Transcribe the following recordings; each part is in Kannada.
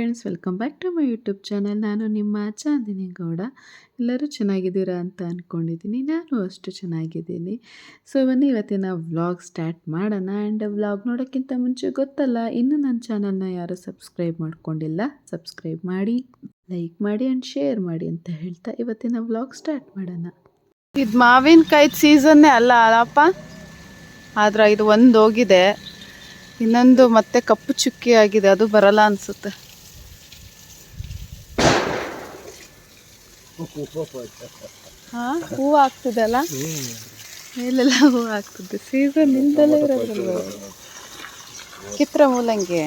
Friends welcome back to my YouTube channel ನಾನು ನಿಮ್ಮ ಚಾಂದಿನಿ ಗೌಡ. ಎಲ್ಲರೂ ಚೆನ್ನಾಗಿದ್ದೀರಾ ಅಂತ ಅಂದ್ಕೊಂಡಿದ್ದೀನಿ ನಾನು ಅಷ್ಟು ಚೆನ್ನಾಗಿದ್ದೀನಿ. ಸೊ ಬನ್ನಿ, ಇವತ್ತಿನ ವ್ಲಾಗ್ ಸ್ಟಾರ್ಟ್ ಮಾಡೋಣ. ಆ್ಯಂಡ್ ವ್ಲಾಗ್ ನೋಡೋಕ್ಕಿಂತ ಮುಂಚೆ ಗೊತ್ತಲ್ಲ, ಇನ್ನೂ ನನ್ನ ಚಾನಲ್ನ ಯಾರೂ ಸಬ್ಸ್ಕ್ರೈಬ್ ಮಾಡ್ಕೊಂಡಿಲ್ಲ ಸಬ್ಸ್ಕ್ರೈಬ್ ಮಾಡಿ ಲೈಕ್ ಮಾಡಿ ಆ್ಯಂಡ್ ಶೇರ್ ಮಾಡಿ ಅಂತ ಹೇಳ್ತಾ ಇವತ್ತಿನ ವ್ಲಾಗ್ ಸ್ಟಾರ್ಟ್ ಮಾಡೋಣ. ಇದು ಮಾವಿನಕಾಯಿ ಸೀಸನ್ನೇ ಅಲ್ಲ ಅಲ್ಲಪ್ಪ. ಆದ್ರೆ ಇದು ಒಂದು ಹೋಗಿದೆ. ಇನ್ನೊಂದು ಮತ್ತೆ ಕಪ್ಪು ಚುಕ್ಕಿ ಆಗಿದೆ. ಅದು ಬರಲ್ಲ ಅನ್ಸುತ್ತೆ. ಹಾ, ಹೂವು ಆಗ್ತದಲ್ಲ ಮೇಲೆಲ್ಲ ಹೂವು ಆಗ್ತದೆ ಸೀಸನ್ ನಿಂದಲೇ ಇರೋದಲ್ವ ಚಿತ್ರ ಮೂಲಂಗಿ.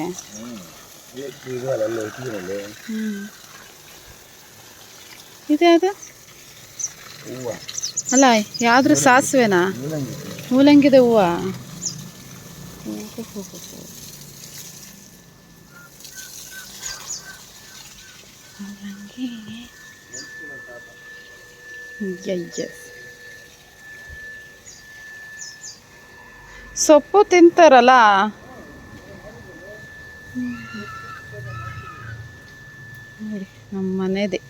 ಇದೆ ಅದು? ಅಲ್ಲ, ಯಾವ್ದ್ರ ಸಾಸಿವೆನಾ? ಮೂಲಂಗಿದೆ ಹೂವ. ಸೊಪ್ಪು ತಿಂತಾರಲ್ಲ? ನೋಡಿ, ನಮ್ಮ ಮನೆದೇ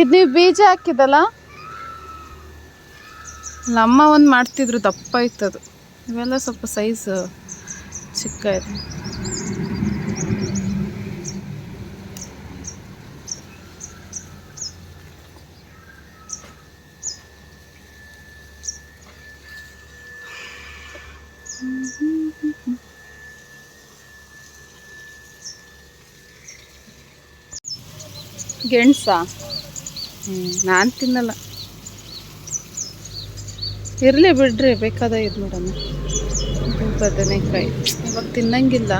ಇದು ನೀವು ಬೀಜ ಹಾಕಿದಲ್ಲ ನಮ್ಮ ಒಂದು ಮಾಡ್ತಿದ್ರು, ದಪ್ಪ ಇತ್ತದು. ಇವೆಲ್ಲ ಸ್ವಲ್ಪ ಸೈಜ್ ಚಿಕ್ಕ ಇದೆ. ಗೆಣಸಾ? ಹ್ಞೂ ನಾನು ತಿನ್ನಲ್ಲ. ಇರಲಿ ಬಿಡ್ರಿ ಬೇಕಾದ ಇದು ಇದು ಬದನೆಕಾಯಿ ಇವಾಗ ತಿನ್ನಂಗಿಲ್ಲ.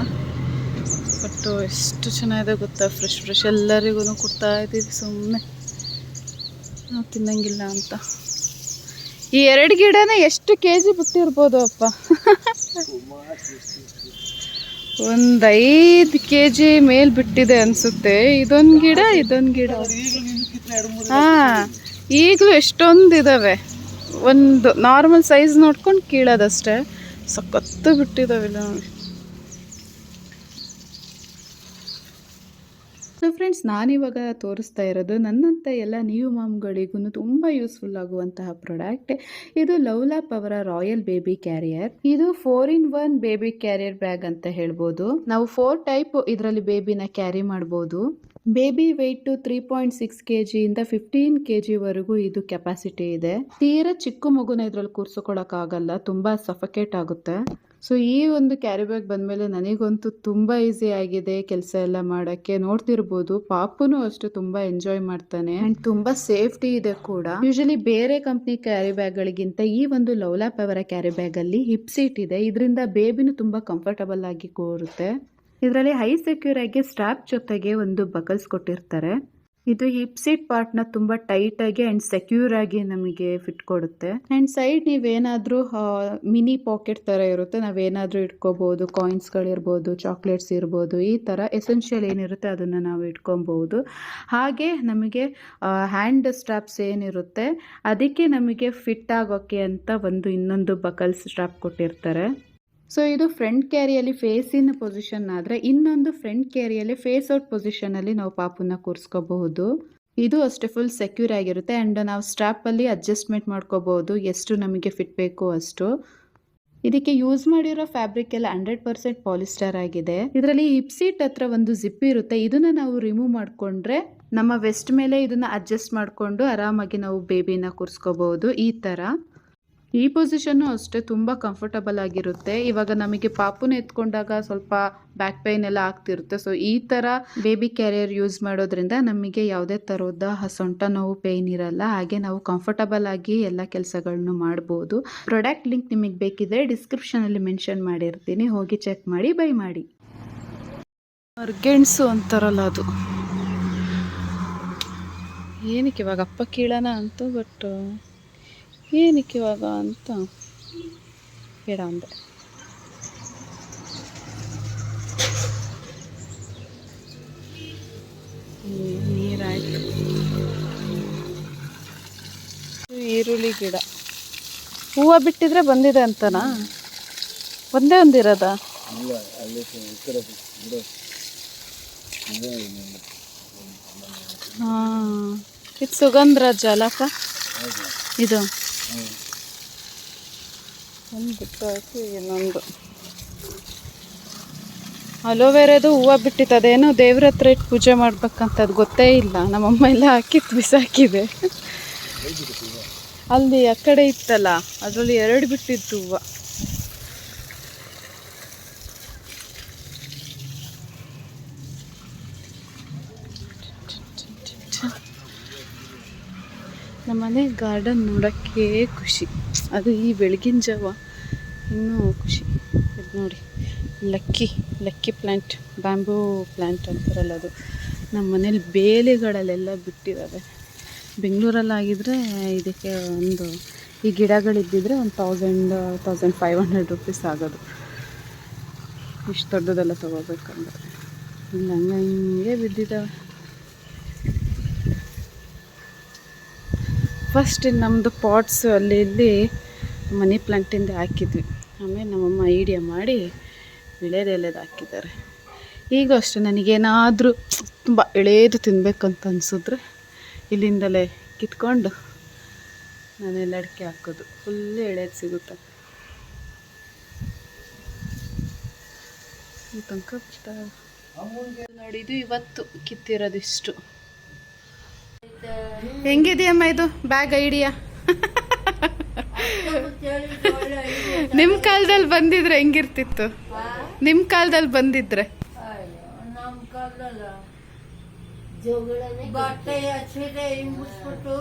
ಬಟ್ ಎಷ್ಟು ಚೆನ್ನಾಗಿದೆ ಗೊತ್ತಾ? ಫ್ರೆಶ್ ಫ್ರೆಶ್ ಎಲ್ಲರಿಗೂ ಕೊಡ್ತಾ ಇದ್ದೀವಿ ಸುಮ್ಮನೆ ನಾವು ತಿನ್ನಂಗಿಲ್ಲ ಅಂತ. ಈ ಎರಡು ಗಿಡನೇ ಎಷ್ಟು ಕೆ ಜಿ ಬಿಟ್ಟಿರ್ಬೋದು ಅಪ್ಪ? ಒಂದು ಐದು ಕೆ ಜಿ ಮೇಲೆ ಬಿಟ್ಟಿದೆ ಅನಿಸುತ್ತೆ. ಇದೊಂದು ಗಿಡ ಇದೊಂದು ಗಿಡ. ಹಾಂ, ಈಗಲೂ ಎಷ್ಟೊಂದು ಇದ್ದಾವೆ ಒಂದು ನಾರ್ಮಲ್ ಸೈಜ್ ನೋಡ್ಕೊಂಡು ಕೀಳೋದಷ್ಟೇ. ಸಖತ್ತು ಬಿಟ್ಟಿದ್ದಾವಿಲ್ಲ ನೋಡಿ ಸೊ ಫ್ರೆಂಡ್ಸ್ ನಾನಿವಾಗ ತೋರಿಸ್ತಾ ಇರೋದು ನನ್ನಂಥ ಎಲ್ಲ ನ್ಯೂ ಮಾಮ್ಗಳಿಗೂ ತುಂಬ ಯೂಸ್ಫುಲ್ ಆಗುವಂತಹ ಪ್ರಾಡಕ್ಟ್ ಇದು ಲವ್ಲಾಪ್ ಅವರ ರಾಯಲ್ ಬೇಬಿ ಕ್ಯಾರಿಯರ್ ಇದು four in one baby carrier bag ಅಂತ ಹೇಳ್ಬೋದು. ನಾವು ಫೋರ್ ಟೈಪ್ ಇದರಲ್ಲಿ ಬೇಬಿನ ಕ್ಯಾರಿ ಮಾಡ್ಬೋದು. Baby weight three point six K ಜಿಯಿಂದ fifteen K ಜಿವರೆಗೂ ಇದು ಕೆಪಾಸಿಟಿ ಇದೆ. ತೀರಾ ಚಿಕ್ಕ ಮಗುನ ಇದ್ರಲ್ಲಿ ಕೂರ್ಸ್ಕೊಳಕ್ಕಾಗಲ್ಲ, ತುಂಬ ಸಫಕೇಟ್ ಆಗುತ್ತೆ ಸೊ ಈ ಒಂದು ಕ್ಯಾರಿ ಬ್ಯಾಗ್ ಬಂದಮೇಲೆ ನನಗಂತೂ ತುಂಬ ಈಸಿ ಆಗಿದೆ ಕೆಲಸ ಎಲ್ಲ ಮಾಡೋಕ್ಕೆ. ನೋಡ್ತಿರ್ಬೋದು ಪಾಪುನು ಅಷ್ಟು ತುಂಬ ಎಂಜಾಯ್ ಮಾಡ್ತಾನೆ. ಆ್ಯಂಡ್ ತುಂಬ ಸೇಫ್ಟಿ ಇದೆ ಕೂಡ. ಯೂಶಲಿ ಬೇರೆ ಕಂಪ್ನಿ ಕ್ಯಾರಿ ಬ್ಯಾಗ್ಗಳಿಗಿಂತ ಈ ಒಂದು ಲವ್ಲಾಪ್ ಅವರ ಕ್ಯಾರಿ ಬ್ಯಾಗಲ್ಲಿ ಹಿಪ್ ಸೀಟ್ ಇದೆ. ಇದರಿಂದ ಬೇಬಿನೂ ತುಂಬ ಕಂಫರ್ಟಬಲ್ ಆಗಿ ಕೂರುತ್ತೆ. ಇದರಲ್ಲಿ ಹೈ ಸೆಕ್ಯೂರ್ ಆಗಿ ಸ್ಟ್ರಾಪ್ ಜೊತೆಗೆ ಒಂದು ಬಕಲ್ಸ್ ಕೊಟ್ಟಿರ್ತಾರೆ. ಇದು ಹಿಪ್ ಸೀಟ್ ಪಾರ್ಟ್ನ ತುಂಬ ಟೈಟ್ ಆಗಿ ಅಂಡ್ ಸೆಕ್ಯೂರ್ ಆಗಿ ನಮಗೆ ಫಿಟ್ ಕೊಡುತ್ತೆ. ಅಂಡ್ ಸೈಡ್ ನೀವೇನಾದರೂ ಮಿನಿ ಪಾಕೆಟ್ ತರ ಇರುತ್ತೆ. ನಾವೇನಾದರೂ ಇಟ್ಕೋಬಹುದು ಕಾಯಿನ್ಸ್ಗಳಿರ್ಬೋದು ಚಾಕ್ಲೇಟ್ಸ್ ಇರ್ಬೋದು, ಈ ತರ ಎಸೆನ್ಷಿಯಲ್ ಏನಿರುತ್ತೆ ಅದನ್ನ ನಾವು ಇಟ್ಕೊಬಹುದು ಹಾಗೆ ನಮಗೆ ಹ್ಯಾಂಡ್ ಸ್ಟ್ರಾಪ್ಸ್ ಏನಿರುತ್ತೆ, ಅದಕ್ಕೆ ನಮಗೆ ಫಿಟ್ ಆಗೋಕ್ಕೆ ಅಂತ ಒಂದು ಇನ್ನೊಂದು ಬಕಲ್ಸ್ ಸ್ಟ್ರಾಪ್ ಕೊಟ್ಟಿರ್ತಾರೆ. ಸೊ ಇದು ಫ್ರಂಟ್ ಕ್ಯಾರಿಯಲ್ಲಿ ಫೇಸ್ ಇನ್ ಪೊಸಿಷನ್ ಆದರೆ ಇನ್ನೊಂದು ಫ್ರಂಟ್ ಕ್ಯಾರಿಯಲ್ಲಿ ಫೇಸ್ ಔಟ್ ಪೊಸಿಷನಲ್ಲಿ ನಾವು ಪಾಪನ್ನ ಕೂರಿಸ್ಕೋಬಹುದು. ಇದು ಅಷ್ಟೇ ಫುಲ್ ಸೆಕ್ಯೂರ್ ಆಗಿರುತ್ತೆ ಆ್ಯಂಡ್ ನಾವು ಸ್ಟ್ರಾಪಲ್ಲಿ ಅಡ್ಜಸ್ಟ್ಮೆಂಟ್ ಮಾಡ್ಕೋಬಹುದು ಎಷ್ಟು ನಮಗೆ ಫಿಟ್ ಬೇಕು ಅಷ್ಟು. ಇದಕ್ಕೆ ಯೂಸ್ ಮಾಡಿರೋ ಫ್ಯಾಬ್ರಿಕ್ ಎಲ್ಲ ಹಂಡ್ರೆಡ್ ಪರ್ಸೆಂಟ್ ಪಾಲಿಸ್ಟರ್ ಆಗಿದೆ. ಇದರಲ್ಲಿ ಹಿಪ್ ಸೀಟ್ ಹತ್ರ ಒಂದು ಜಿಪ್ ಇರುತ್ತೆ, ಇದನ್ನ ನಾವು ರಿಮೂವ್ ಮಾಡಿಕೊಂಡ್ರೆ ನಮ್ಮ ವೆಸ್ಟ್ ಮೇಲೆ ಇದನ್ನ ಅಡ್ಜಸ್ಟ್ ಮಾಡಿಕೊಂಡು ಆರಾಮಾಗಿ ನಾವು ಬೇಬಿನ ಕೂರಿಸ್ಕೋಬಹುದು. ಈ ಥರ ಈ ಪೊಸಿಷನ್ನು ಅಷ್ಟೇ ತುಂಬ ಕಂಫರ್ಟಬಲ್ ಆಗಿರುತ್ತೆ. ಇವಾಗ ನಮಗೆ ಪಾಪುನ ಎತ್ಕೊಂಡಾಗ ಸ್ವಲ್ಪ ಬ್ಯಾಕ್ ಪೈನ್ ಎಲ್ಲ ಆಗ್ತಿರುತ್ತೆ. ಸೊ ಈ ಥರ ಬೇಬಿ ಕ್ಯಾರಿಯರ್ ಯೂಸ್ ಮಾಡೋದ್ರಿಂದ ನಮಗೆ ಯಾವುದೇ ಥರದ ಸೊಂಟ ನೋವು ಪೇಯ್ನ್ ಇರಲ್ಲ. ಹಾಗೆ ನಾವು ಕಂಫರ್ಟಬಲ್ ಆಗಿ ಎಲ್ಲ ಕೆಲಸಗಳನ್ನು ಮಾಡ್ಬೋದು. ಪ್ರಾಡಕ್ಟ್ ಲಿಂಕ್ ನಿಮಗೆ ಬೇಕಿದ್ರೆ ಡಿಸ್ಕ್ರಿಪ್ಷನಲ್ಲಿ ಮೆನ್ಷನ್ ಮಾಡಿರ್ತೀನಿ. ಹೋಗಿ ಚೆಕ್ ಮಾಡಿ ಬೈ ಮಾಡಿ. ಗೆಣಸು ಅಂತಾರಲ್ಲ ಅದು. ಏನಕ್ಕೆ ಇವಾಗ ಅಪ್ಪ ಕೀಳೋಣ ಅಂತ ಬಟ್ ಏನಕ್ಕೆ ಇವಾಗ ಅಂತ? ಬೇಡ ಅಂದೆ. ನೀರಾಯ್ತು. ಈರುಳ್ಳಿ ಗಿಡ. ಹೂವು ಬಿಟ್ಟಿದ್ರೆ ಬಂದಿದೆ ಅಂತನಾ? ಒಂದೇ ಒಂದು ಇರೋದಾ? ಇಲ್ಲ ಅಲ್ಲಿ ಈ ಕಡೆ ಬಿಡು. ಹಾಂ. ಇದು ಸುಗಂಧರಾಜ ಅಲ್ಲಪ್ಪ ಇದು. ಒಂದು ಬಿಟ್ಟು ಇನ್ನೊಂದು. ಅಲೋವೆರಾದು ಹೂವು ಬಿಟ್ಟಿತ್ತದೇನೋ ದೇವ್ರ ಹತ್ರ ಇಟ್ಟು ಪೂಜೆ ಮಾಡ್ಬೇಕಂತ ಅದು ಗೊತ್ತೇ ಇಲ್ಲ. ನಮ್ಮಮ್ಮ ಎಲ್ಲ ಹಾಕಿತ್ತು ಬಿಸಾಕಿದೆ. ಅಲ್ಲಿ ಆ ಕಡೆ ಇತ್ತಲ್ಲ, ಅದರಲ್ಲಿ ಎರಡು ಬಿಟ್ಟಿತ್ತು ಹೂವು. ನಮ್ಮನೆ ಗಾರ್ಡನ್ ನೋಡೋಕ್ಕೆ ಖುಷಿ. ಅದು ಈ ಬೆಳಗಿನ ಜಾವ ಇನ್ನೂ ಖುಷಿ. ಇದು ನೋಡಿ, lucky lucky plant bamboo plant ಅಂತಾರಲ್ಲ ಅದು. ನಮ್ಮ ಮನೇಲಿ ಬೇಲಿಗಳಲ್ಲೆಲ್ಲ ಬಿಟ್ಟಿದ್ದಾವೆ ಬೆಂಗಳೂರಲ್ಲಾಗಿದ್ದರೆ ಇದಕ್ಕೆ ಒಂದು, ಈ ಗಿಡಗಳಿದ್ದಿದ್ರೆ ಒಂದು thousand thousand five hundred rupees ಆಗೋದು. ಇಷ್ಟು ದೊಡ್ಡದೆಲ್ಲ ತೊಗೋಬೇಕಂದ್ರೆ. ಇಲ್ಲ ಹಂಗೆ ಹಿಂಗೆ ಬಿದ್ದಿದ್ದಾವೆ ಫಸ್ಟ್ ನಮ್ಮದು ಪಾಟ್ಸ್ ಅಲ್ಲಿ ಇಲ್ಲಿ ಮನಿ ಪ್ಲಾಂಟಿಂದ ಹಾಕಿದ್ವಿ. ಆಮೇಲೆ ನಮ್ಮಮ್ಮ ಐಡಿಯಾ ಮಾಡಿ ವಿಳೆದೆಲೆದು ಹಾಕಿದ್ದಾರೆ. ಈಗ ಅಷ್ಟು ನನಗೇನಾದರೂ ತುಂಬ ಎಳೆದು ತಿನ್ನಬೇಕಂತ ಅನಿಸಿದ್ರೆ ಇಲ್ಲಿಂದಲೇ ಕಿತ್ಕೊಂಡು ನಾನೆಲ್ಲ ಅಡಿಕೆ ಹಾಕೋದು. ಫುಲ್ ಎಳೆದು ಸಿಗುತ್ತೆ. ಈ ತನಕ. ನೋಡಿ ಇವತ್ತು ಕಿತ್ತಿರೋದಿಷ್ಟು. ಹೆಂಗಿದೆಯಮ್ಮ ಇದು? ಬ್ಯಾಗ್ ಐಡಿಯಾ ನಿಮ್ಮ ಕಾಲದಲ್ಲಿ ಬಂದಿದ್ರೆ ಹೆಂಗಿರ್ತಿತ್ತು? ನಿಮ್ಮ ಕಾಲದಲ್ಲಿ ಬಂದಿದ್ರೆ? ನಮ್ಮ ಕಾಲದಲ್ಲ ಬಟ್ಟೆ ಹಚ್ಚಿದೆ ಹಿಂಬಿಸ್ಬಿಟ್ಟು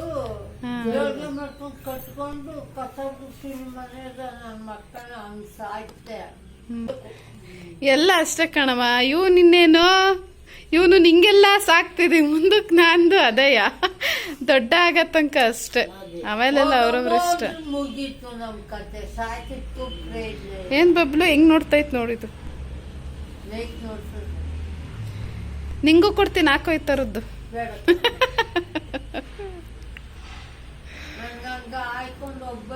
ಜೋಳಿಗೆ ಮಾಡ್ಕೊಂಡು ಕಟ್ಕೊಂಡು ಕಸ ಗುಡಿಸಿ ಮನೆಯಾಗ ನನ್ನ ಮಕ್ಕಳ ಹಂಗೆ ಸಾಯ್ತೆ. ಎಲ್ಲ ಅಷ್ಟೇ ಕಣವ ಇವು ನಿನ್ನೇನು ಇವನು ನಿಂಗೆಲ್ಲ ಸಾಕ್ತಿದಿ. ಮುಂದಕ್ಕೆ ನಾನು ಅದಯ್ಯ ದೊಡ್ಡ ಆಗೋ ತನಕ ಅಷ್ಟೇ. ಆಮೇಲೆಲ್ಲ ಅವ್ರವ್ರ ಇಷ್ಟ ಏನ್ ಬಬ್ಲು, ಹೆಂಗ್ ನೋಡ್ತೈತ್ ನೋಡಿದು ಹ್ಮ್ ಹ್ಮ್ ನಿಂಗೂ ಕೊಡ್ತೀನಿ ಹಾಕೋ ಹ್ಮ್ ಆಯ್ಕೊಂಡು ಒಬ್ಬ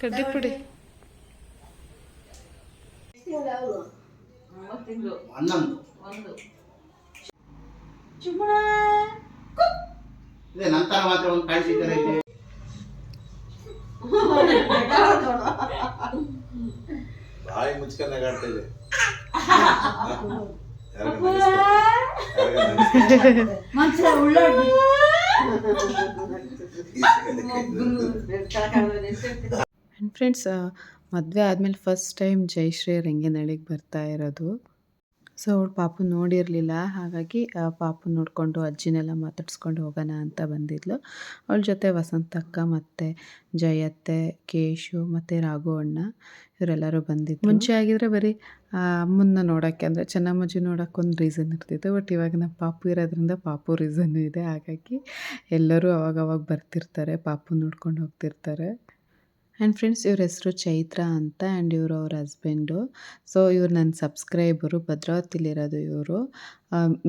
ಕಡ್ಡಿ ಪುಡಿ ಇದೆ ನಂತರ ಮಾತ್ರ ಒಂದು ಕಾಣಿಸಿದ್ದಾರೆ ಬಾಯಿ ಮುಚ್ಕೊಂಡ ಆಡ್ತಾ ಇದೆ. ಮನುಷ್ಯ ಉಳ್ಳಾಡಿ ಆ್ಯಂಡ್ ಫ್ರೆಂಡ್ಸ್ ಮದುವೆ ಆದಮೇಲೆ ಫಸ್ಟ್ ಟೈಮ್ ಜಯಶ್ರೀ ನಳಿಗೆ ಬರ್ತಾ ಇರೋದು. ಸೊ ಅವಳು ಪಾಪು ನೋಡಿರಲಿಲ್ಲ. ಹಾಗಾಗಿ ಪಾಪ ನೋಡಿಕೊಂಡು ಅಜ್ಜಿನೆಲ್ಲ ಮಾತಾಡ್ಸ್ಕೊಂಡು ಹೋಗೋಣ ಅಂತ ಬಂದಿದ್ಲು. ಅವಳ ಜೊತೆ ವಸಂತಕ್ಕ ಮತ್ತು ಜಯತ್ತೆ, ಕೇಶು ಮತ್ತು ರಾಘು ಅಣ್ಣ ಇವರೆಲ್ಲರೂ ಬಂದಿದ್ದು ಮುಂಚೆ ಆಗಿದ್ರೆ ಬರೀ ಅಮ್ಮನ್ನ ನೋಡೋಕ್ಕೆ ಅಂದರೆ ಚೆನ್ನಮ್ಮಜ್ಜಿ ನೋಡೋಕೆ ಒಂದು ರೀಸನ್ ಇರ್ತಿತ್ತು. ಬಟ್ ಇವಾಗ ನಮ್ಮ ಪಾಪು ಇರೋದ್ರಿಂದ ಪಾಪು ರೀಸನ್ನು ಇದೆ. ಹಾಗಾಗಿ ಎಲ್ಲರೂ ಅವಾಗವಾಗ ಬರ್ತಿರ್ತಾರೆ, ಪಾಪು ನೋಡ್ಕೊಂಡು ಹೋಗ್ತಿರ್ತಾರೆ. ಆ್ಯಂಡ್ ಫ್ರೆಂಡ್ಸ್ ಇವ್ರ ಹೆಸರು ಚೈತ್ರ ಅಂತ ಆ್ಯಂಡ್ ಇವರು ಅವ್ರ ಹಸ್ಬೆಂಡು ಸೊ ಇವ್ರು ನನ್ನ ಸಬ್ಸ್ಕ್ರೈಬರು ಭದ್ರಾವತಿಲಿರೋದು ಇವರು.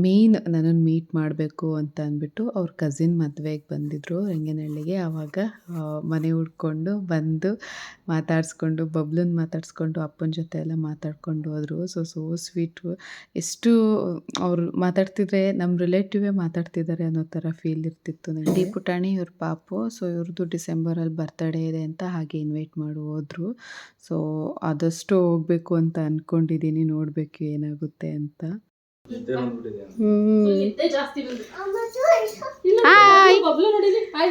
ಮೇಯ್ನ್ ನನ್ನನ್ನು ಮೀಟ್ ಮಾಡಬೇಕು ಅಂತ ಅಂದ್ಬಿಟ್ಟು ಅವ್ರ ಕಸಿನ್ ಮದುವೆಗೆ ಬಂದಿದ್ದರು ರಂಗನಹಳ್ಳಿಗೆ. ಆವಾಗ ಮನೆ ಹುಡ್ಕೊಂಡು ಬಂದು ಮಾತಾಡಿಸ್ಕೊಂಡು, ಬಬ್ಲನ್ ಮಾತಾಡಿಸ್ಕೊಂಡು, ಅಪ್ಪನ ಜೊತೆ ಎಲ್ಲ ಮಾತಾಡ್ಕೊಂಡು ಹೋದರು. ಸೊ ಸೋ ಸ್ವೀಟು ಎಷ್ಟು ಅವ್ರು ಮಾತಾಡ್ತಿದ್ರೆ ನಮ್ಮ ರಿಲೇಟಿವೇ ಮಾತಾಡ್ತಿದ್ದಾರೆ ಅನ್ನೋ ಥರ ಫೀಲ್ ಇರ್ತಿತ್ತು ನನಗೆ ಪುಟಾಣಿ ಇವ್ರ ಪಾಪು. ಸೊ ಇವ್ರದ್ದು ಡಿಸೆಂಬರಲ್ಲಿ ಬರ್ತಡೇ ಇದೆ ಅಂತ ಹಾಗೆ ಇನ್ವೈಟ್ ಮಾಡು ಹೋದರು. ಸೊ ಆದಷ್ಟು ಹೋಗಬೇಕು ಅಂತ ಅಂದ್ಕೊಂಡಿದ್ದೀನಿ ನೋಡಬೇಕು ಏನಾಗುತ್ತೆ ಅಂತ. ಹಾಯ್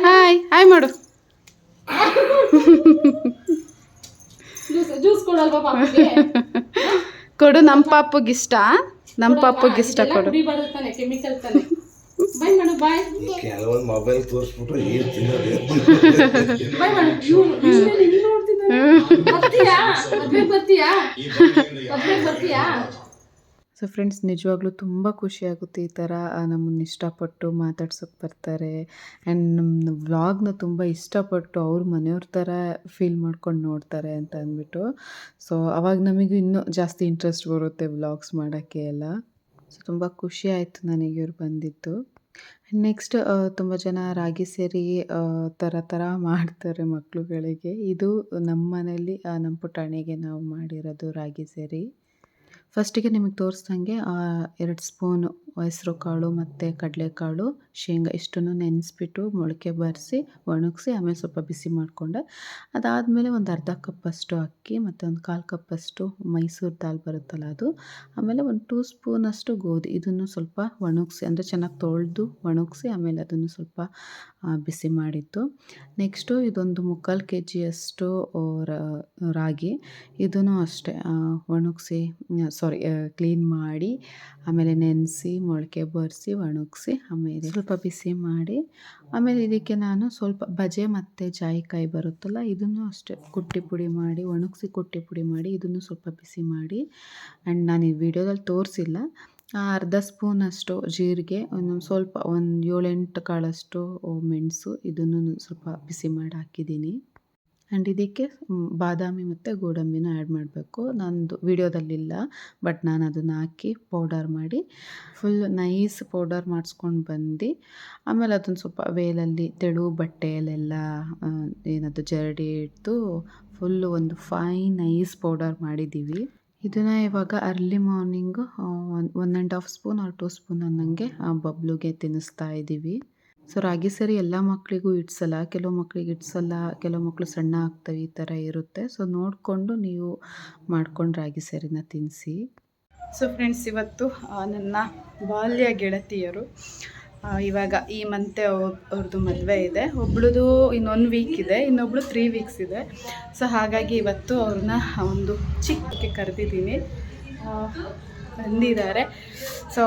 ಹಾಯ್ ಹಾಯ್ ಮಾಡು. ಕೊಡು ನಮ್ಮ ಪಾಪಗಿಷ್ಟ ನಮ್ಮ ಪಾಪಗಿಷ್ಟ ಕೊಡು. ಕೆಲವೊಂದು ಮೊಬೈಲ್ ತೋರಿಸ್ಬಿಟ್ಟು ಏನು ತಿನ್ನೋದು ಸೊ ಫ್ರೆಂಡ್ಸ್ ನಿಜವಾಗ್ಲೂ ತುಂಬ ಖುಷಿಯಾಗುತ್ತೆ ಈ ಥರ ನಮ್ಮನ್ನು ಇಷ್ಟಪಟ್ಟು ಮಾತಾಡ್ಸೋಕೆ ಬರ್ತಾರೆ. ಆ್ಯಂಡ್ ನಮ್ಮ ವ್ಲಾಗ್ನ ತುಂಬ ಇಷ್ಟಪಟ್ಟು ಅವ್ರ ಮನೆಯವ್ರ ಥರ ಫೀಲ್ ಮಾಡ್ಕೊಂಡು ನೋಡ್ತಾರೆ ಅಂತ ಅಂದ್ಬಿಟ್ಟು. ಸೊ ಅವಾಗ ನಮಗೂ ಇನ್ನೂ ಜಾಸ್ತಿ ಇಂಟ್ರೆಸ್ಟ್ ಬರುತ್ತೆ ವ್ಲಾಗ್ಸ್ ಮಾಡೋಕ್ಕೆ ಎಲ್ಲ. ಸೊ ತುಂಬ ಖುಷಿ ಆಯಿತು ನನಗೆ ಇವ್ರು ಬಂದಿದ್ದು. ನೆಕ್ಸ್ಟ್ ತುಂಬ ಜನ ರಾಗಿ ಸೇರಿ ಥರ ಥರ ಮಾಡ್ತಾರೆ ಮಕ್ಕಳುಗಳಿಗೆ ಇದು ನಮ್ಮ ಮನೇಲಿ ನಮ್ಮ ಪುಟಾಣಿಗೆ ನಾವು ಮಾಡಿರೋದು ರಾಗಿ ಸೇರಿ. ಫಸ್ಟಿಗೆ ನಿಮಗೆ ತೋರಿಸ್ದಂಗೆ ಎರಡು ಸ್ಪೂನು ಹೆಸ್ರು ಕಾಳು ಮತ್ತು ಕಡಲೆಕಾಳು ಶೇಂಗಾ ಇಷ್ಟನ್ನು ನೆನೆಸ್ಬಿಟ್ಟು ಮೊಳಕೆ ಬರಿಸಿ, ಒಣಗಿಸಿ, ಆಮೇಲೆ ಸ್ವಲ್ಪ ಬಿಸಿ ಮಾಡಿಕೊಂಡೆ, ಅದಾದಮೇಲೆ ಒಂದು ಅರ್ಧ ಕಪ್ಪಷ್ಟು ಅಕ್ಕಿ ಮತ್ತು ಒಂದು ಕಾಲು ಕಪ್ಪಷ್ಟು ಮೈಸೂರು ದಾಲ್ ಬರುತ್ತಲ್ಲ ಅದು. ಆಮೇಲೆ ಒಂದು ಟೂ ಸ್ಪೂನಷ್ಟು ಗೋಧಿ, ಇದನ್ನು ಸ್ವಲ್ಪ ಒಣಗಿಸಿ, ಅಂದರೆ ಚೆನ್ನಾಗಿ ತೊಳೆದು ಒಣಗಿಸಿ, ಆಮೇಲೆ ಅದನ್ನು ಸ್ವಲ್ಪ ಬಿಸಿ ಮಾಡಿದ್ದು. ನೆಕ್ಸ್ಟು ಇದೊಂದು ಮುಕ್ಕಾಲು ಕೆ ಜಿಯಷ್ಟು ರಾಗಿ, ಇದನ್ನು ಅಷ್ಟೇ ಒಣಗಿಸಿ ಸಾರಿ ಕ್ಲೀನ್ ಮಾಡಿ, ಆಮೇಲೆ ನೆನೆಸಿ, ಮೊಳಕೆ ಬರೆಸಿ, ಒಣಗಿಸಿ, ಆಮೇಲೆ ಸ್ವಲ್ಪ ಬಿಸಿ ಮಾಡಿ, ಆಮೇಲೆ ಇದಕ್ಕೆ ನಾನು ಸ್ವಲ್ಪ ಬಜೆ ಮತ್ತು ಜಾಯಿಕಾಯಿ ಬರುತ್ತಲ್ಲ, ಇದನ್ನು ಅಷ್ಟೇ ಕುಟ್ಟಿ ಪುಡಿ ಮಾಡಿ, ಒಣಗಿಸಿ ಕುಟ್ಟಿ ಪುಡಿ ಮಾಡಿ, ಇದನ್ನು ಸ್ವಲ್ಪ ಬಿಸಿ ಮಾಡಿ ಆ್ಯಂಡ್ ನಾನು ಈ ವಿಡಿಯೋದಲ್ಲಿ ತೋರಿಸಿಲ್ಲ ಅರ್ಧ ಸ್ಪೂನಷ್ಟು ಜೀರಿಗೆ ಒಂದು ಸ್ವಲ್ಪ ಒಂದು ಏಳೆಂಟು ಕಾಳಷ್ಟು ಮೆಣಸು, ಇದನ್ನು ಸ್ವಲ್ಪ ಬಿಸಿ ಮಾಡಿ ಹಾಕಿದ್ದೀನಿ. ಆ್ಯಂಡ್ ಇದಕ್ಕೆ ಬಾದಾಮಿ ಮತ್ತು ಗೋಡಂಬಿನ ಆ್ಯಡ್ ಮಾಡಬೇಕು. ನಂದು ವಿಡಿಯೋದಲ್ಲಿಲ್ಲ ಬಟ್ ನಾನು ಅದನ್ನು ಹಾಕಿ ಪೌಡರ್ ಮಾಡಿ ಫುಲ್ ನೈಸ್ ಪೌಡರ್ ಮಾಡಿಸ್ಕೊಂಡು ಬಂದು, ಆಮೇಲೆ ಅದನ್ನು ಸ್ವಲ್ಪ ವೇಲಲ್ಲಿ ತೆಳು ಬಟ್ಟೆಯಲ್ಲೆಲ್ಲ ಏನದು ಜರಡಿ ಇಟ್ಟು ಫುಲ್ಲು ಒಂದು ಫೈನ್ ನೈಸ್ ಪೌಡರ್ ಮಾಡಿದ್ದೀವಿ ಇದನ್ನು ಇವಾಗ early morning one one and half spoon or two spoon ಅನ್ನಂಗೆ ಆ ಬಬ್ಲುಗೆ ತಿನ್ನಿಸ್ತಾ ಇದ್ದೀವಿ ಸೊ ರಾಗಿ ಸರಿ ಎಲ್ಲ ಮಕ್ಕಳಿಗೂ ಇಡ್ಸಲ್ಲ, ಕೆಲವು ಮಕ್ಕಳಿಗೆ ಇಡ್ಸಲ್ಲ, ಕೆಲವು ಮಕ್ಕಳು ಸಣ್ಣ ಆಗ್ತವೆ ಈ ಥರ ಇರುತ್ತೆ. ಸೊ ನೋಡಿಕೊಂಡು ನೀವು ಮಾಡ್ಕೊಂಡು ರಾಗಿ ಸರಿನ ತಿನ್ನಿಸಿ ಸೊ ಫ್ರೆಂಡ್ಸ್ ಇವತ್ತು ನನ್ನ ಬಾಲ್ಯ ಗೆಳತಿಯರು ಇವಾಗ ಈ ಮಂತೆ ಅವ್ರದ್ದು ಮದುವೆ ಇದೆ. ಒಬ್ಳದು ಇನ್ನೊಂದು ವೀಕ್ ಇದೆ, ಇನ್ನೊಬ್ಳು ತ್ರೀ ವೀಕ್ಸ್ ಇದೆ. ಸೊ ಹಾಗಾಗಿ ಇವತ್ತು ಅವ್ರನ್ನ ಒಂದು ಚಿಕ್ಕಕ್ಕೆ ಕರೆದಿದ್ದೀನಿ. ಬಂದಿದ್ದಾರೆ. ಸೊ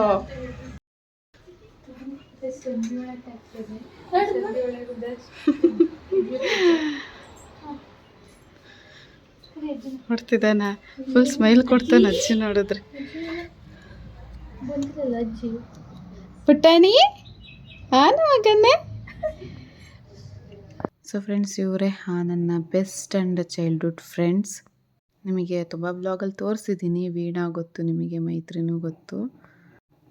ನೋಡ್ತಿದ್ದಾನ ಫುಲ್ ಸ್ಮೈಲ್ ಕೊಡ್ತಾನೆ ಅಜ್ಜಿ ನೋಡಿದ್ರೆ. ಪುಟ್ಟಾಣಿ ಹಾನ ಮಗನ್ನೇ? ಸೊ ಫ್ರೆಂಡ್ಸ್ ಇವರೇ ನನ್ನ ಬೆಸ್ಟ್ ಆ್ಯಂಡ್ ಚೈಲ್ಡ್ಹುಡ್ ಫ್ರೆಂಡ್ಸ್ ನಿಮಗೆ ತುಂಬ ಬ್ಲಾಗಲ್ಲಿ ತೋರಿಸಿದ್ದೀನಿ ವೀಣಾ ಗೊತ್ತು, ನಿಮಗೆ ಮೈತ್ರಿನೂ ಗೊತ್ತು.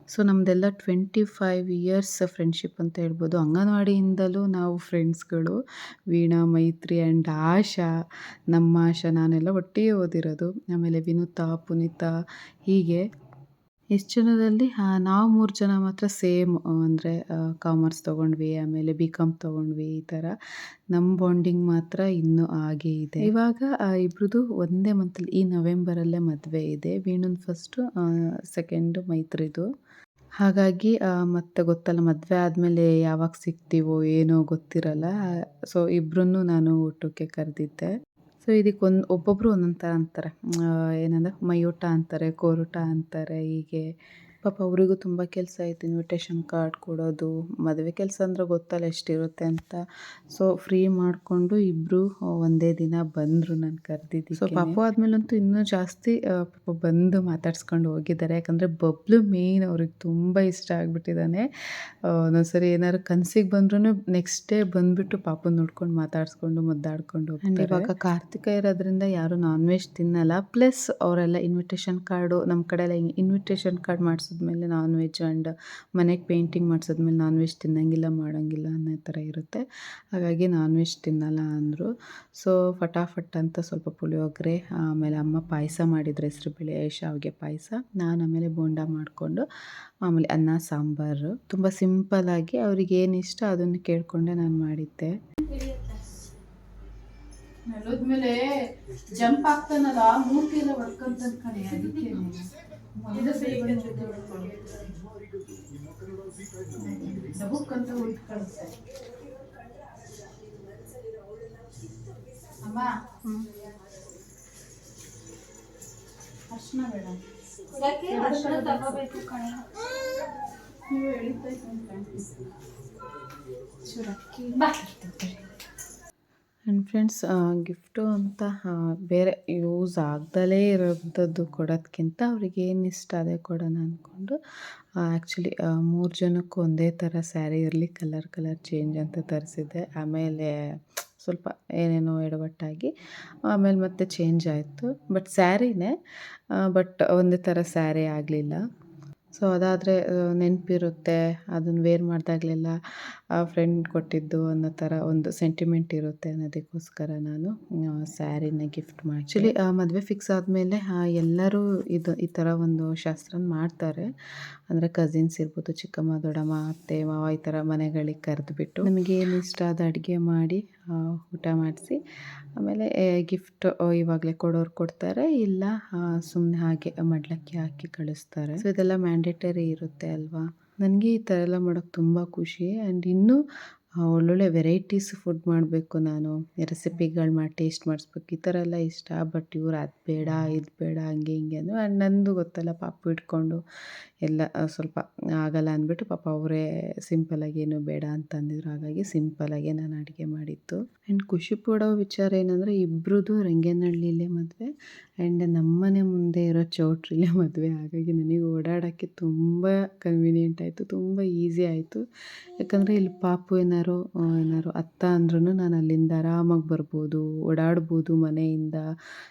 ಸೊ ನಮ್ಮದೆಲ್ಲ ಟ್ವೆಂಟಿ ಫೈವ್ ಇಯರ್ಸ್ ಫ್ರೆಂಡ್ಶಿಪ್ ಅಂತ ಹೇಳ್ಬೋದು. ಅಂಗನವಾಡಿಯಿಂದಲೂ ನಾವು ಫ್ರೆಂಡ್ಸ್ಗಳು ವೀಣಾ, ಮೈತ್ರಿ ಆ್ಯಂಡ್ ಆಶಾ, ನಮ್ಮ ಆಶಾ ನಾನೆಲ್ಲ ಒಟ್ಟಿಗೆ ಓದಿರೋದು. ಆಮೇಲೆ ವಿನುತಾ, ಪುನೀತಾ ಹೀಗೆ. ಎಷ್ಟು ಜನದಲ್ಲಿ? ನಾವು ಮೂರು ಜನ ಮಾತ್ರ ಸೇಮ್ ಅಂದರೆ ಕಾಮರ್ಸ್ ತೊಗೊಂಡ್ವಿ, ಆಮೇಲೆ ಬಿ ಕಾಮ್ ತೊಗೊಂಡ್ವಿ, ಈ ಥರ ನಮ್ಮ ಬಾಂಡಿಂಗ್ ಮಾತ್ರ ಇನ್ನೂ ಹಾಗೇ ಇದೆ. ಇವಾಗ ಇಬ್ರದ್ದು ಒಂದೇ ಮಂತಲ್ಲಿ ಈ ನವೆಂಬರಲ್ಲೇ ಮದುವೆ ಇದೆ. ವೀಣುನ್ ಫಸ್ಟು ಸೆಕೆಂಡು ಮೈತ್ರಿದು. ಹಾಗಾಗಿ ಮತ್ತೆ ಗೊತ್ತಲ್ಲ, ಮದುವೆ ಆದಮೇಲೆ ಯಾವಾಗ ಸಿಗ್ತೀವೋ, ಏನೋ ಗೊತ್ತಿರಲ್ಲ. ಸೊ ಇಬ್ಬರನ್ನು ನಾನು ಊಟಕ್ಕೆ ಕರೆದಿದ್ದೆ. ಸೊ ಇದಕ್ಕೆ ಒಂದು ಒಬ್ಬೊಬ್ಬರು ಒಂದೊಂದು ಥರ ಅಂತಾರೆ. ಏನಂದರೆ ಮಯೂಟ ಅಂತಾರೆ ಕೋರುಟ ಅಂತಾರೆ ಹೀಗೆ. ಪಾಪ ಅವರಿಗೂ ತುಂಬ ಕೆಲಸ ಇತ್ತು ಇನ್ವಿಟೇಷನ್ ಕಾರ್ಡ್ ಕೊಡೋದು ಮದುವೆ ಕೆಲಸ ಅಂದರೆ ಗೊತ್ತಲ್ಲ ಎಷ್ಟಿರುತ್ತೆ ಅಂತ. ಸೊ ಫ್ರೀ ಮಾಡಿಕೊಂಡು ಇಬ್ಬರು ಒಂದೇ ದಿನ ಬಂದರು ನಾನು ಕರೆದಿದ್ದು ಸೊ ಪಾಪು ಆದಮೇಲಂತೂ ಇನ್ನೂ ಜಾಸ್ತಿ ಪಾಪ ಬಂದು ಮಾತಾಡ್ಸ್ಕೊಂಡು ಹೋಗಿದ್ದಾರೆ. ಯಾಕಂದರೆ ಬಬ್ಲು ಮೇನ್ ಅವ್ರಿಗೆ ತುಂಬ ಇಷ್ಟ ಆಗಿಬಿಟ್ಟಿದ್ದಾನೆ. ಒಂದೊಂದ್ಸರಿ ಏನಾದ್ರು ಕನಸಿಗೆ ಬಂದ್ರೂ ನೆಕ್ಸ್ಟ್ ಡೇ ಬಂದುಬಿಟ್ಟು ಪಾಪು ನೋಡ್ಕೊಂಡು ಮಾತಾಡ್ಸ್ಕೊಂಡು ಮುದ್ದಾಡ್ಕೊಂಡು ಹೋಗ್ತಾರೆ. ಇವಾಗ ಕಾರ್ತಿಕ ಇರೋದ್ರಿಂದ ಯಾರು ನಾನ್ ವೆಜ್ ತಿನ್ನಲ್ಲ. ಪ್ಲಸ್ ಅವರೆಲ್ಲ ಇನ್ವಿಟೇಷನ್ ಕಾರ್ಡು ನಮ್ಮ ಕಡೆ ಎಲ್ಲ ಇನ್ವಿಟೇಷನ್ ಕಾರ್ಡ್ ಮಾಡಿಸಿದ್ಮೇಲೆ ನಾನ್ ವೆಜ್ ಆ್ಯಂಡ್ ಮನೆಗೆ ಪೇಂಟಿಂಗ್ ಮಾಡಿಸಿದ್ಮೇಲೆ ನಾನ್ ವೆಜ್ ತಿನ್ನಂಗಿಲ್ಲ, ಮಾಡೋಂಗಿಲ್ಲ ಅನ್ನೋ ಥರ ಇರುತ್ತೆ. ಹಾಗಾಗಿ ನಾನ್ ವೆಜ್ ತಿನ್ನಲ್ಲ ಅಂದರು. ಸೊ ಫಟಾಫಟ್ ಅಂತ ಸ್ವಲ್ಪ ಪುಳಿಯೋಗರೆ, ಆಮೇಲೆ ಅಮ್ಮ ಪಾಯಸ ಮಾಡಿದ್ರು ಹೆಸರುಬೇಳೆ ಶಾವಿಗೆ ಪಾಯಸ. ನಾನು ಆಮೇಲೆ ಬೋಂಡ ಮಾಡಿಕೊಂಡು, ಆಮೇಲೆ ಅನ್ನ, ಸಾಂಬಾರು. ತುಂಬ ಸಿಂಪಲ್ಲಾಗಿ ಅವ್ರಿಗೆ ಏನು ಇಷ್ಟ ಅದನ್ನು ಕೇಳಿಕೊಂಡೆ ನಾನು ಮಾಡಿದ್ದೆ. ನೆಲದ್ಮೇಲೆ ಜಂಪ್ ಆಗ್ತಾನಲ್ಲ ಮೂರ್ತಿ ಎಲ್ಲ ಹೊಡ್ಕೊಂತ ಕಣೆ, ಅದಕ್ಕೆ ಡಬುಕ್ಕಂತ ಉಳ್ಕೊಳ್ಳುತ್ತೆ ಅಮ್ಮ ಅರ್ಶನ ಬೇಡ ನೀವು ಹೇಳಿದ್ದೆ ಚೂರಕ್ಕಿ ಆ್ಯಂಡ್ ಫ್ರೆಂಡ್ಸ್ ಗಿಫ್ಟು ಅಂತ ಬೇರೆ ಯೂಸ್ ಆಗ್ದಲೇ ಇರೋಂಥದ್ದು ಕೊಡೋದಕ್ಕಿಂತ ಅವ್ರಿಗೆ ಏನು ಇಷ್ಟ ಅದೇ ಕೊಡೋಣ ಅಂದ್ಕೊಂಡು ಆ್ಯಕ್ಚುಲಿ ಮೂರು ಜನಕ್ಕೂ ಒಂದೇ ಥರ ಸ್ಯಾರಿ ಇರಲಿ ಕಲರ್ ಕಲರ್ ಚೇಂಜ್ ಅಂತ ತರಿಸಿದ್ದೆ. ಆಮೇಲೆ ಸ್ವಲ್ಪ ಏನೇನೋ ಎಡವಟ್ಟಾಗಿ, ಆಮೇಲೆ ಮತ್ತೆ ಚೇಂಜ್ ಆಯಿತು. ಬಟ್ ಸ್ಯಾರಿನೇ ಬಟ್ ಒಂದೇ ಥರ ಸ್ಯಾರಿ ಆಗಲಿಲ್ಲ. ಸೊ ಅದಾದರೆ ನೆನಪಿರುತ್ತೆ. ಅದನ್ನು ವೇರ್ ಮಾಡಿದಾಗಲೆಲ್ಲ ಫ್ರೆಂಡ್ ಕೊಟ್ಟಿದ್ದು ಅನ್ನೋ ಥರ ಒಂದು ಸೆಂಟಿಮೆಂಟ್ ಇರುತ್ತೆ ಅನ್ನೋದಕ್ಕೋಸ್ಕರ ನಾನು ಸ್ಯಾರಿನ ಗಿಫ್ಟ್ ಮಾಡಿ ಆ್ಯಕ್ಚುಲಿ ಮದುವೆ ಫಿಕ್ಸ್ ಆದಮೇಲೆ ಎಲ್ಲರೂ ಇದು, ಈ ಥರ ಒಂದು ಶಾಸ್ತ್ರನ ಮಾಡ್ತಾರೆ. ಅಂದರೆ ಕಸಿನ್ಸ್ ಇರ್ಬೋದು, ಚಿಕ್ಕಮ್ಮ, ದೊಡ್ಡಮ್ಮ, ಅತ್ತೆ, ಮಾವ ಈ ಥರ ಮನೆಗಳಿಗೆ ಕರೆದುಬಿಟ್ಟು ನಮಗೇನು ಇಷ್ಟ ಅದು ಅಡುಗೆ ಮಾಡಿ ಊಟ ಮಾಡಿಸಿ ಆಮೇಲೆ ಗಿಫ್ಟ್ ಇವಾಗಲೇ ಕೊಡೋರು ಕೊಡ್ತಾರೆ. ಇಲ್ಲ ಸುಮ್ಮನೆ ಹಾಗೆ ಮಡ್ಲಕ್ಕಿ ಹಾಕಿ ಕಳಿಸ್ತಾರೆ. ಸೊ ಇದೆಲ್ಲ ಮ್ಯಾಂಡೇಟರಿ ಇರುತ್ತೆ ಅಲ್ವಾ? ನನಗೆ ಈ ಥರ ಎಲ್ಲ ಮಾಡೋಕ್ಕೆ ತುಂಬ ಖುಷಿ. ಆ್ಯಂಡ್ ಇನ್ನೂ ಒಳ್ಳೊಳ್ಳೆ ವೆರೈಟೀಸ್ ಫುಡ್ ಮಾಡಬೇಕು ನಾನು. ರೆಸಿಪಿಗಳು ಮಾಡಿ ಟೇಸ್ಟ್ ಮಾಡಿಸ್ಬೇಕು. ಈ ಥರ ಎಲ್ಲ ಇಷ್ಟ. ಬಟ್ ಇವ್ರು ಅದು ಬೇಡ, ಇದು ಬೇಡ, ಹಂಗೆ ಹಿಂಗೆ ಅಂದರು ಆ್ಯಂಡ್ ನಂದು ಗೊತ್ತಲ್ಲ, ಪಾಪ ಇಟ್ಕೊಂಡು ಎಲ್ಲ ಸ್ವಲ್ಪ ಆಗಲ್ಲ ಅಂದ್ಬಿಟ್ಟು ಪಾಪ ಅವರೇ ಸಿಂಪಲಾಗಿ ಏನು ಬೇಡ ಅಂತಂದಿದ್ರು. ಹಾಗಾಗಿ ಸಿಂಪಲಾಗೆ ನಾನು ಅಡುಗೆ ಮಾಡಿದ್ದು. ಆ್ಯಂಡ್ ಖುಷಿ ಪಡೋ ವಿಚಾರ ಏನಂದರೆ ಇಬ್ಬರದು ರಂಗೇನಹಳ್ಳಿಲೇ ಮದುವೆ ಆ್ಯಂಡ್ ನಮ್ಮನೆ ಮುಂದೆ ಇರೋ ಚೌಟ್ರಿಲೇ ಮದುವೆ. ಹಾಗಾಗಿ ನನಗೆ ಓಡಾಡೋಕ್ಕೆ ತುಂಬ ಕನ್ವೀನಿಯೆಂಟ್ ಆಯಿತು, ತುಂಬ ಈಸಿ ಆಯಿತು. ಯಾಕಂದರೆ ಇಲ್ಲಿ ಪಾಪು ಏನಾರು ಏನಾರು ಅತ್ತ ಅಂದ್ರೂ ನಾನು ಅಲ್ಲಿಂದ ಆರಾಮಾಗಿ ಬರ್ಬೋದು, ಓಡಾಡ್ಬೋದು ಮನೆಯಿಂದ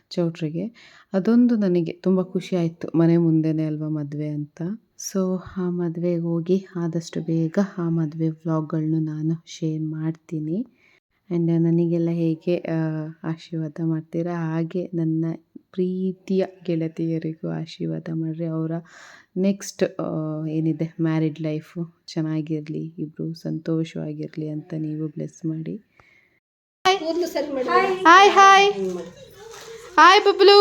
ಚೌಟ್ರಿಗೆ. ಅದೊಂದು ನನಗೆ ತುಂಬ ಖುಷಿ ಆಯಿತು, ಮನೆ ಮುಂದೆನೇ ಅಲ್ವಾ ಮದುವೆ ಅಂತ. ಸೊ ಆ ಮದುವೆಗೆ ಹೋಗಿ ಆದಷ್ಟು ಬೇಗ ಆ ಮದುವೆ ವ್ಲಾಗ್ಗಳನ್ನೂ ನಾನು ಶೇರ್ ಮಾಡ್ತೀನಿ. ಆ್ಯಂಡ್ ನನಗೆಲ್ಲ ಹೇಗೆ ಆಶೀರ್ವಾದ ಮಾಡ್ತೀರಾ? ಹಾಗೆ ನನ್ನ ಪ್ರೀತಿಯ ಗೆಳತಿಯರಿಗೂ ಆಶೀರ್ವಾದ ಮಾಡಿರಿ. ಅವರ ನೆಕ್ಸ್ಟ್ ಏನಿದೆ? ಮ್ಯಾರಿಡ್ ಲೈಫು ಚೆನ್ನಾಗಿರಲಿ ಇಬ್ಬರು ಸಂತೋಷವಾಗಿರಲಿ ಅಂತ ನೀವು ಬ್ಲೆಸ್ ಮಾಡಿ. Hi hi hi Bablu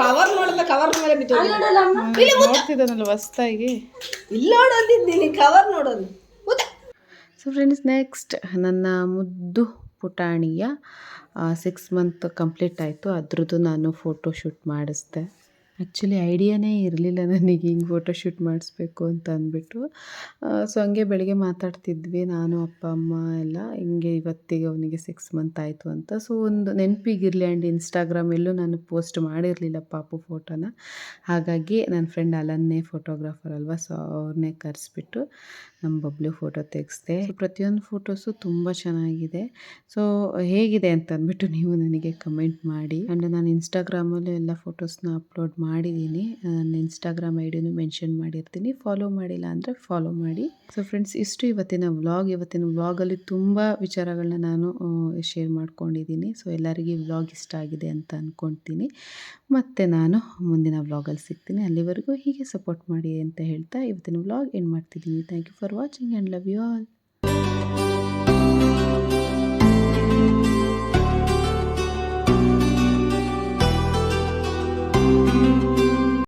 cover ನೋಡಿದ್ರೆ ಕವರ್ ಮೇಲೆ ಬಿತ್ತು ನೋಡ್ತಿದ್ದಾನಲ್ಲ ಇಲ್ಲ ಇಲ್ಲಿ ನೋಡೋದಿದ್ದೀನಿ ಕವರ್ ನೋಡೋದು. ಸೊ ಫ್ರೆಂಡ್ಸ್ ನೆಕ್ಸ್ಟ್ ನನ್ನ ಮುದ್ದು ಪುಟಾಣಿಯ ಸಿಕ್ಸ್ ಮಂತ್ ಕಂಪ್ಲೀಟ್ ಆಯಿತು. ಅದ್ರದ್ದು ನಾನು ಫೋಟೋ ಶೂಟ್ ಮಾಡಿಸ್ದೆ. ಆ್ಯಕ್ಚುಲಿ ಐಡಿಯಾನೇ ಇರಲಿಲ್ಲ ನನಗೆ ಹಿಂಗೆ ಫೋಟೋಶೂಟ್ ಮಾಡಿಸ್ಬೇಕು ಅಂತ ಅಂದ್ಬಿಟ್ಟು. ಸೊ ಹಂಗೆ ಬೆಳಗ್ಗೆ ಮಾತಾಡ್ತಿದ್ವಿ, ನಾನು, ಅಪ್ಪ, ಅಮ್ಮ ಎಲ್ಲ. ಹಿಂಗೆ ಇವತ್ತಿಗೆ ಅವನಿಗೆ ಸಿಕ್ಸ್ ಮಂತ್ ಆಯಿತು ಅಂತ. ಸೊ ಒಂದು ನೆನಪಿಗಿರಲಿ ಆ್ಯಂಡ್ ಇನ್ಸ್ಟಾಗ್ರಾಮಲ್ಲೂ ನಾನು ಪೋಸ್ಟ್ ಮಾಡಿರಲಿಲ್ಲ ಪಾಪು ಫೋಟೋನ ಹಾಗಾಗಿ ನನ್ನ ಫ್ರೆಂಡ್ ಅಲನ್ನೇ ಫೋಟೋಗ್ರಾಫರ್ ಅಲ್ವಾ ಸೊ ಅವ್ರನ್ನೇ ಕರೆಸ್ಬಿಟ್ಟು ನಮ್ಮ ಬಬ್ಲು ಫೋಟೋ ತೆಗೆಸ್ದೆ. ಪ್ರತಿಯೊಂದು ಫೋಟೋಸು ತುಂಬ ಚೆನ್ನಾಗಿದೆ. ಸೊ ಹೇಗಿದೆ ಅಂತ ಅಂದ್ಬಿಟ್ಟು ನೀವು ನನಗೆ ಕಮೆಂಟ್ ಮಾಡಿ. ಆ್ಯಂಡ್ ನಾನು ಇನ್ಸ್ಟಾಗ್ರಾಮಲ್ಲೂ ಎಲ್ಲ ಫೋಟೋಸ್ನ ಅಪ್ಲೋಡ್ ಮಾಡಿದ್ದೀನಿ ನನ್ನ ಇನ್ಸ್ಟಾಗ್ರಾಮ್ ಐ ಡಿನೂ ಮೆನ್ಷನ್ ಮಾಡಿರ್ತೀನಿ. ಫಾಲೋ ಮಾಡಿಲ್ಲ ಅಂದರೆ ಫಾಲೋ ಮಾಡಿ. ಸೊ ಫ್ರೆಂಡ್ಸ್ ಇಷ್ಟು ಇವತ್ತಿನ ವ್ಲಾಗ್. ಇವತ್ತಿನ ವ್ಲಾಗಲ್ಲಿ ತುಂಬ ವಿಚಾರಗಳನ್ನ ನಾನು ಶೇರ್ ಮಾಡ್ಕೊಂಡಿದ್ದೀನಿ ಸೊ ಎಲ್ಲರಿಗೂ ವ್ಲಾಗ್ ಇಷ್ಟ ಆಗಿದೆ ಅಂತ ಅಂದ್ಕೊತೀನಿ ಮತ್ತು ನಾನು ಮುಂದಿನ ವ್ಲಾಗಲ್ಲಿ ಸಿಗ್ತೀನಿ. ಅಲ್ಲಿವರೆಗೂ ಹೀಗೆ ಸಪೋರ್ಟ್ ಮಾಡಿ ಅಂತ ಹೇಳ್ತಾ ಇವತ್ತಿನ ವ್ಲಾಗ್ ಏನು ಮಾಡ್ತಿದ್ದೀನಿ. Thank you for watching and love you all